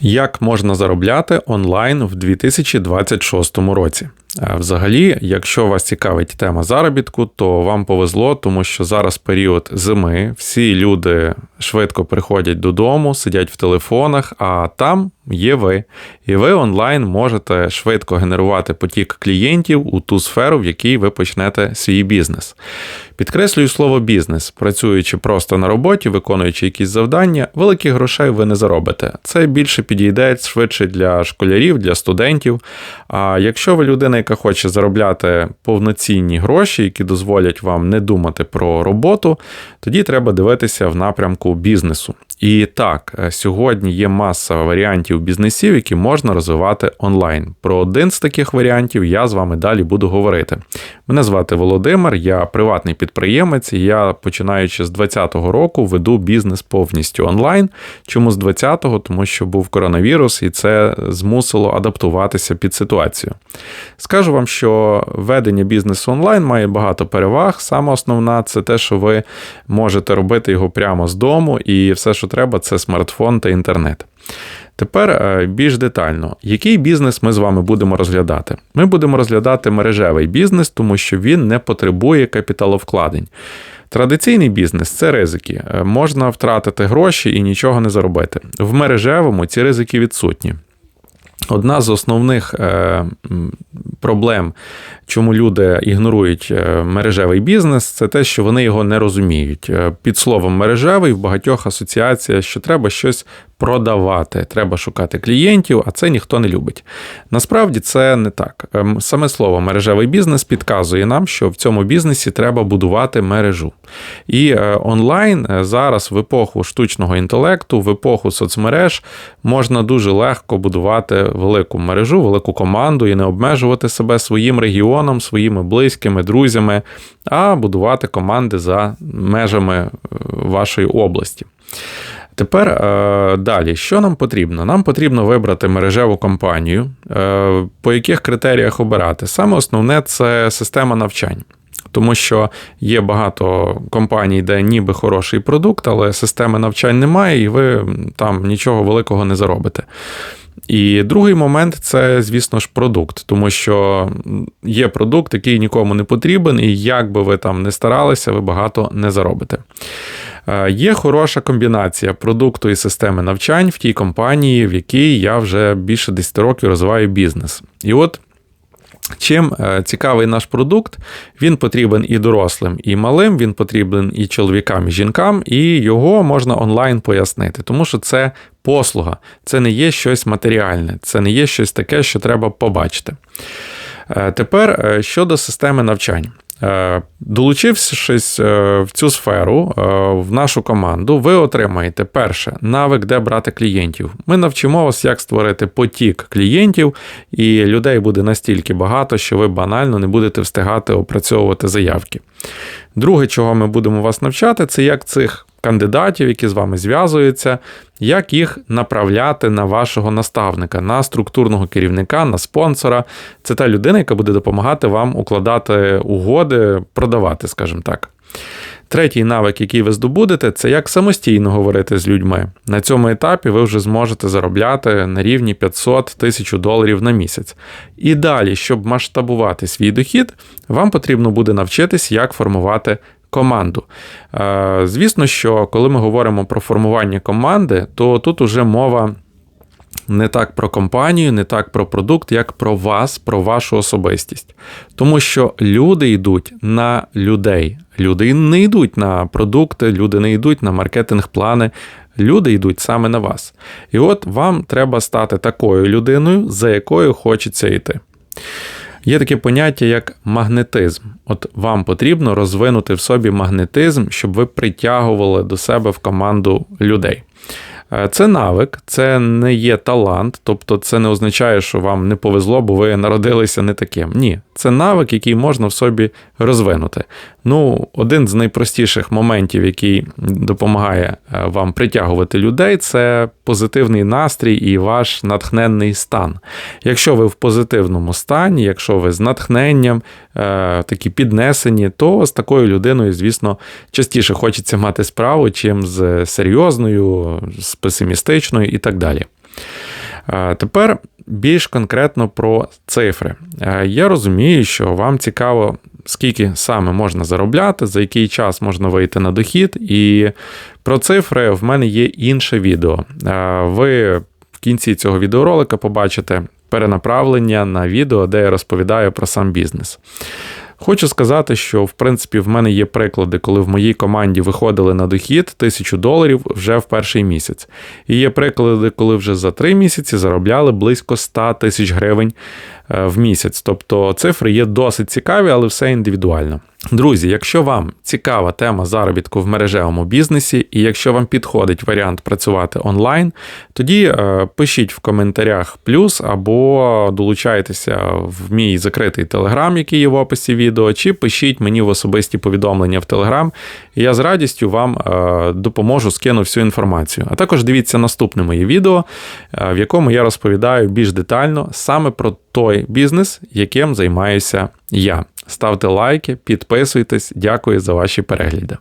Як можна заробляти онлайн в 2026 році? Взагалі, якщо вас цікавить тема заробітку, то вам повезло, тому що зараз період зими, всі люди швидко приходять додому, сидять в телефонах, а там є ви. І ви онлайн можете швидко генерувати потік клієнтів у ту сферу, в якій ви почнете свій бізнес. Підкреслюю слово бізнес, працюючи просто на роботі, виконуючи якісь завдання, великих грошей ви не заробите. Це більше підійде швидше для школярів, для студентів. А якщо ви людина, яка хоче заробляти повноцінні гроші, які дозволять вам не думати про роботу, тоді треба дивитися в напрямку бізнесу. І так, е, сьогодні є маса варіантів бізнесів, які можна розвивати онлайн. Про один з таких варіантів я з вами далі буду говорити. Мене звати Володимир, я приватний підприємець, і я починаючи з 2020 року веду бізнес повністю онлайн. Чому з 20-го? Тому що був коронавірус, і це змусило адаптуватися під ситуацію. Скажу вам, що ведення бізнесу онлайн має багато переваг. Саме основна це те, що ви можете робити його прямо з дому, і все, що треба, це смартфон та інтернет. Тепер е, більш детально, який бізнес ми з вами будемо розглядати? Ми будемо розглядати мережевий бізнес, тому що він не потребує капіталовкладень. Традиційний бізнес це ризики. Е, Можна втратити гроші і нічого не заробити. В мережевому ці ризики відсутні. Одна з основних е, проблем, чому люди ігнорують е, мережевий бізнес, це те, що вони його не розуміють. Е, Під словом мережевий в багатьох асоціаціях, що треба щось продавати, треба шукати клієнтів, а це ніхто не любить. Насправді це не так. Ем, Саме слово мережевий бізнес підказує нам, що в цьому бізнесі треба будувати мережу. І е, онлайн зараз, в епоху штучного інтелекту, в епоху соцмереж, можна дуже легко будувати велику мережу, велику команду і не обмежувати себе своїм регіоном, своїми близькими, друзями, а будувати команди за межами е, вашої області. Тепер е, далі, що нам потрібно? Нам потрібно вибрати мережеву компанію, е, по яких критеріях обирати. Саме основне це система навчань. Тому що є багато компаній, де ніби хороший продукт, але системи навчань немає, і ви там нічого великого не заробите. І другий момент це, звісно ж, продукт, тому що є продукт, який нікому не потрібен, і як би ви там не старалися, ви багато не заробите. Е, Є хороша комбінація продукту і системи навчань в тій компанії, в якій я вже більше 10 років розвиваю бізнес. І от Чим е, цікавий наш продукт, він потрібен і дорослим, і малим, він потрібен і чоловікам, і жінкам, і його можна онлайн пояснити, тому що це послуга, це не є щось матеріальне, це не є щось таке, що треба побачити. Е, Тепер е, щодо системи навчань. Е, Долучившись е, в цю сферу, е, в нашу команду, ви отримаєте перше навик, де брати клієнтів. Ми навчимо вас, як створити потік клієнтів, і людей буде настільки багато, що ви банально не будете встигати опрацьовувати заявки. Друге, чого ми будемо вас навчати, це як цих кандидатів, які з вами зв'язуються, як їх направляти на вашого наставника, на структурного керівника, на спонсора. Це та людина, яка буде допомагати вам укладати угоди, продавати, скажімо так. Третій навик, який ви здобудете, це як самостійно говорити з людьми. На цьому етапі ви вже зможете заробляти на рівні 500 тисяч доларів на місяць. І далі, щоб масштабувати свій дохід, вам потрібно буде навчитись, як формувати команду. Е, Звісно, що коли ми говоримо про формування команди, то тут уже мова. Не так про компанію, не так про продукт, як про вас, про вашу особистість. Тому що люди йдуть на людей. Люди не йдуть на продукти, люди не йдуть на маркетинг-плани, люди йдуть саме на вас. І от вам треба стати такою людиною, за якою хочеться йти. Є таке поняття, як магнетизм. От вам потрібно розвинути в собі магнетизм, щоб ви притягували до себе в команду людей. Е, Це навик, це не є талант, тобто це не означає, що вам не повезло, бо ви народилися не таким. Ні, це навик, який можна в собі розвинути. Ну, один з найпростіших моментів, який допомагає е, вам притягувати людей, це позитивний настрій і ваш натхненний стан. Якщо ви в позитивному стані, якщо ви з натхненням, е, такі піднесені, то з такою людиною, звісно, частіше хочеться мати справу, чим з серйозною, з песимістичною і так далі. Тепер більш конкретно про цифри. Я розумію, що вам цікаво, скільки саме можна заробляти, за який час можна вийти на дохід. І про цифри в мене є інше відео. Ви в кінці цього відеоролика побачите перенаправлення на відео, де я розповідаю про сам бізнес. Хочу сказати, що в принципі в мене є приклади, коли в моїй команді виходили на дохід тисячу доларів вже в перший місяць. І є приклади, коли вже за три місяці заробляли близько 100 тисяч гривень е, в місяць. Тобто цифри є досить цікаві, але все індивідуально. Друзі, якщо вам цікава тема заробітку в мережевому бізнесі, і якщо вам підходить варіант працювати онлайн, тоді е, пишіть в коментарях плюс або долучайтеся в мій закритий телеграм, який є в описі відео, чи пишіть мені в особисті повідомлення в телеграм, і я з радістю вам е, допоможу, скину всю інформацію. А також дивіться наступне моє відео, е, в якому я розповідаю більш детально саме про той бізнес, яким займаюся я. Ставте лайки, підписуйтесь. Дякую за ваші перегляди.